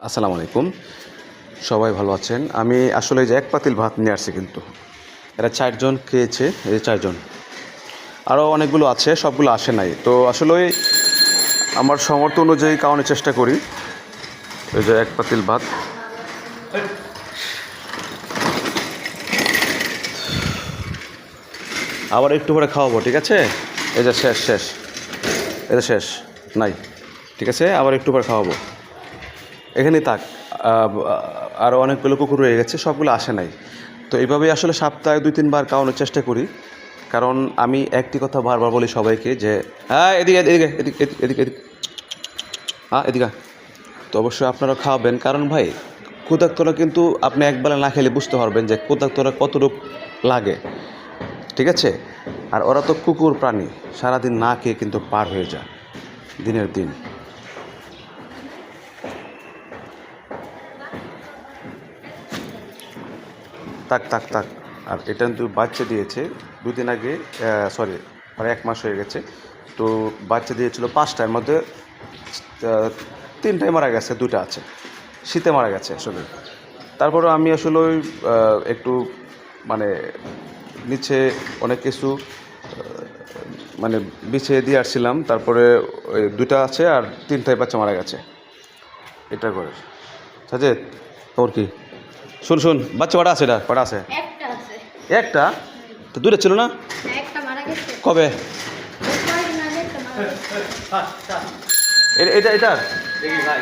আসসালামু আলাইকুম। সবাই ভালো আছেন? আমি আসলে যে এক পাতিল ভাত নিয়ে আসছি কিন্তু। এরা চারজন খেয়েছে, এই চারজন। আরও অনেকগুলো আছে, সবগুলো আসে নাই। তো আসলে আমার সমর্থ অনুযায়ী খাওয়ানোর চেষ্টা করি। এই যে এক পাতিল ভাত। আবার একটু পরে খাওয়াবো, ঠিক আছে? এই যে শেষ শেষ। এটা শেষ, নাই। ঠিক আছে? আবার একটু পরে খাওয়াবো। এখানেই থাক। আরও অনেকগুলো কুকুর রয়ে গেছে, সবগুলো আসে নাই। তো এইভাবেই আসলে সপ্তাহে দুই, তিনবার খাওয়ানোর চেষ্টা করি। কারণ আমি একটি কথা বারবার বলি সবাইকে যে হ্যাঁ এদিকে এদিকে এদিকে এদিকে এদিকে হ্যাঁ এদিকে। তো অবশ্যই আপনারা খাওয়াবেন। কারণ ভাই ক্ষুধাক্তরা কিন্তু আপনি একবেলা না খেলে বুঝতে পারবেন যে ক্ষুধাক্তরা কতটুক লাগে। ঠিক আছে? আর ওরা তো কুকুর প্রাণী, সারাদিন না খেয়ে কিন্তু পার হয়ে যায় দিনের দিন। তাক তাক তাক। আর এটা কিন্তু বাচ্চা দিয়েছে। দুদিন আগে সরি প্রায় এক মাস হয়ে গেছে। তো বাচ্চা দিয়েছিল পাঁচটার মধ্যে তিনটায় মারা গেছে দুটো আছে। শীতে মারা গেছে আসলে। তারপরে আমি আসলে ওই, একটু মানে নিচে অনেক কিছু মানে বিছিয়ে দিয়ে আসছিলাম। তারপরে দুইটা আছে আর তিনটায় বাচ্চা মারা গেছে। এটা করে। সাজেদ তোর কি? শুন শুন বাচ্চা কটা আছে এটা? কটা আছে? একটা তো দূরে ছিল না? একটা মারা গেছে। কবে? এটা এটা এটা ভাই